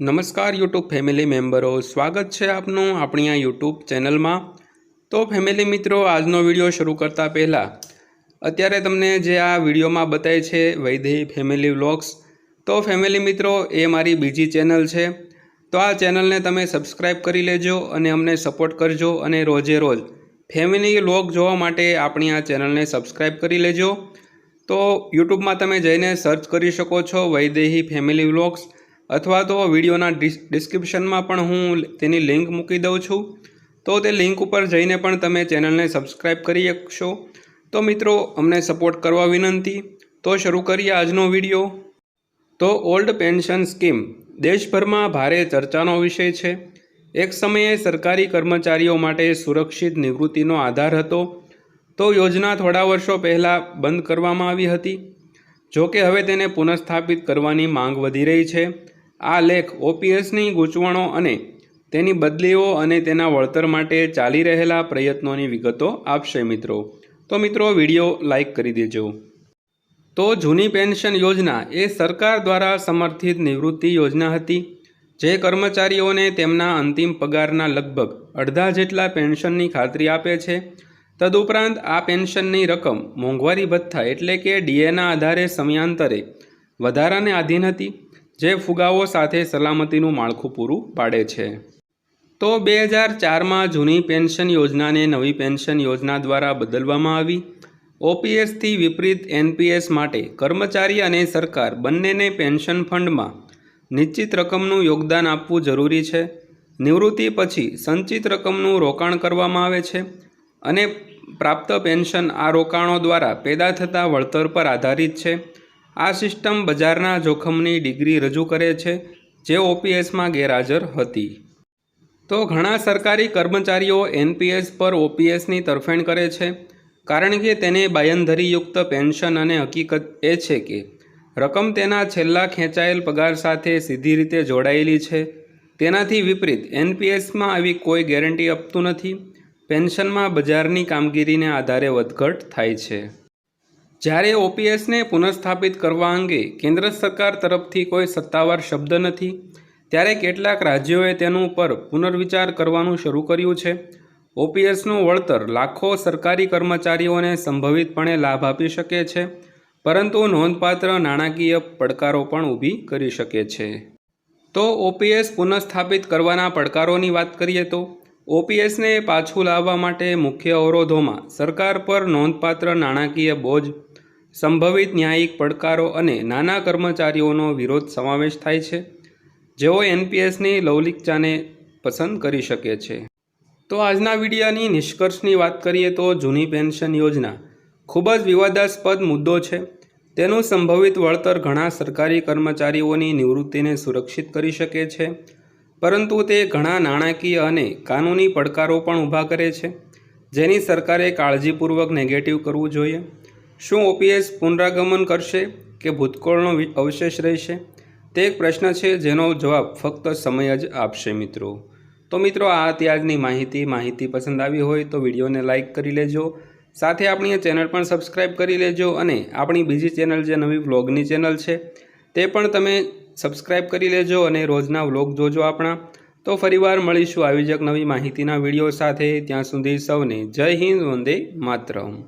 નમસ્કાર YouTube family મેમ્બરો સ્વાગત છે આપનું આપણી આ યુટ્યુબ ચેનલમાં તો ફેમિલી મિત્રો, આજનો વીડિયો શરૂ કરતા પહેલાં, અત્યારે તમને જે આ વિડીયોમાં બતાય છે વૈદેહી ફેમિલી વ્લોગ્સ તો ફેમિલી મિત્રો, એ મારી બીજી ચેનલ છે. તો આ ચેનલને તમે સબસ્ક્રાઈબ કરી લેજો અને અમને સપોર્ટ કરજો અને રોજે રોજ ફેમિલી વ્લોગ જોવા માટે આપણી આ ચેનલને સબસ્ક્રાઈબ કરી લેજો. તો યુટ્યુબમાં તમે જઈને સર્ચ કરી શકો છો વૈદેહી ફેમિલી વ્લોગ્સ અથવા તો વિડીયોના ડિસ, ડિસ્ક્રિપ્શનમાં પણ હું તેની લિંક મૂકી દઉં છું. તો તે લિંક ઉપર જઈને પણ તમે ચેનલને સબસ્ક્રાઈબ કરી શકશો. તો મિત્રો, અમને સપોર્ટ કરવા વિનંતી. તો શરૂ કરીએ આજનો વીડિયો. તો ઓલ્ડ પેન્શન સ્કીમ. દેશભરમાં ભારે ચર્ચાનો વિષય છે. એક સમયે સરકારી કર્મચારીઓ માટે સુરક્ષિત નિવૃત્તિનો આધાર હતો. તો યોજના થોડા વર્ષો પહેલાં બંધ કરવામાં આવી હતી. જો કે હવે તેને પુનઃસ્થાપિત કરવાની માંગ વધી રહી છે. આ લેખ ઓપીએસની ગૂંચવણો અને તેની બદલીઓ અને તેના વળતર માટે ચાલી રહેલા પ્રયત્નોની વિગતો આપશે મિત્રો. તો મિત્રો, વીડિયો લાઇક કરી દેજો. તો જૂની પેન્શન યોજના એ સરકાર દ્વારા સમર્થિત નિવૃત્તિ યોજના હતી, જે કર્મચારીઓને તેમના અંતિમ પગારના લગભગ અડધા જેટલા પેન્શનની ખાતરી આપે છે. તદુપરાંત આ પેન્શનની રકમ મોંઘવારી ભથ્થા એટલે કે ડીએના આધારે સમયાંતરે વધારાને આધીન હતી. જે ફુગાવો સાથે સલામતીનું માળખું પૂરું પાડે છે. તો બે હજાર ચારમાં જૂની પેન્શન યોજનાને નવી પેન્શન યોજના દ્વારા બદલવામાં આવી. ઓપીએસથી વિપરીત એનપીએસ માટે કર્મચારી અને સરકાર બંનેને પેન્શન ફંડમાં નિશ્ચિત રકમનું યોગદાન આપવું જરૂરી છે. નિવૃત્તિ પછી સંચિત રકમનું રોકાણ કરવામાં આવે છે અને પ્રાપ્ત પેન્શન આ રોકાણો દ્વારા પેદા થતા વળતર પર આધારિત છે. આ સિસ્ટમ બજારના જોખમની ડિગ્રી રજૂ કરે છે, જે ઓપીએસમાં ગેરહાજર હતી. તો ઘણા સરકારી કર્મચારીઓ એનપીએસ પર ઓપીએસની તરફેણ કરે છે, કારણ કે તેને બાયંધરીયુક્ત પેન્શન અને હકીકત એ છે કે, રકમ તેના છેલ્લા ખેંચાયેલ પગાર સાથે સીધી રીતે જોડાયેલી છે. તેનાથી વિપરીત, એનપીએસમાં આવી કોઈ ગેરંટી આપતું નથી. પેન્શનમાં બજારની કામગીરીને આધારે વધઘટ થાય છે. જ્યારે ઓપીએસને પુનઃસ્થાપિત કરવા અંગે કેન્દ્ર સરકાર તરફથી કોઈ સત્તાવાર શબ્દ નથી, ત્યારે કેટલાક રાજ્યોએ તેનું પર પુનર્વિચાર કરવાનું શરૂ કર્યું છે. ઓપીએસનું વળતર લાખો સરકારી કર્મચારીઓને સંભવિતપણે લાભ આપી શકે છે, પરંતુ નોંધપાત્ર નાણાકીય પડકારો પણ ઊભી કરી શકે છે. તો ઓપીએસ પુનઃસ્થાપિત કરવાના પડકારોની વાત કરીએ તો, ઓપીએસને પાછું લાવવા માટે મુખ્ય અવરોધોમાં સરકાર પર નોંધપાત્ર નાણાકીય બોજ સંભવિત ન્યાયિક પડકારો અને નાના કર્મચારીઓનો વિરોધ સમાવેશ થાય છે. જેઓ એનપીએસની લવલિકતાને પસંદ કરી શકે છે. તો આજના વિડીયાની નિષ્કર્ષની વાત કરીએ તો જૂની પેન્શન યોજના ખૂબ જ વિવાદાસ્પદ મુદ્દો છે. તેનું સંભવિત વળતર ઘણા સરકારી કર્મચારીઓની નિવૃત્તિને સુરક્ષિત કરી શકે છે. પરંતુ તે ઘણા નાણાકીય અને કાનૂની પડકારો પણ ઊભા કરે છે. જેની સરકારે કાળજીપૂર્વક નેગેટિવ કરવું જોઈએ. શું ઓપીએસ પુનરાગમન કરશે કે ભૂતકાળનો અવશેષ રહેશે? તે એક પ્રશ્ન છે જેનો જવાબ ફક્ત સમય જ આપશે મિત્રો. તો મિત્રો, આ હતી માહિતી. માહિતી પસંદ આવી હોય તો વિડીયોને લાઇક કરી લેજો. સાથે આપણી ચેનલ પણ સબસ્ક્રાઇબ કરી લેજો અને આપણી બીજી ચેનલ જે નવી વ્લોગની ચેનલ છે, તે પણ તમે સબસ્ક્રાઇબ કરી લેજો અને રોજના વ્લોગ જોજો આપણા. તો ફરીવાર મળીશું આવી જ નવી માહિતીના વીડિયો સાથે. ત્યાં સુધી સૌને જય હિન્દ, વંદે માતરમ.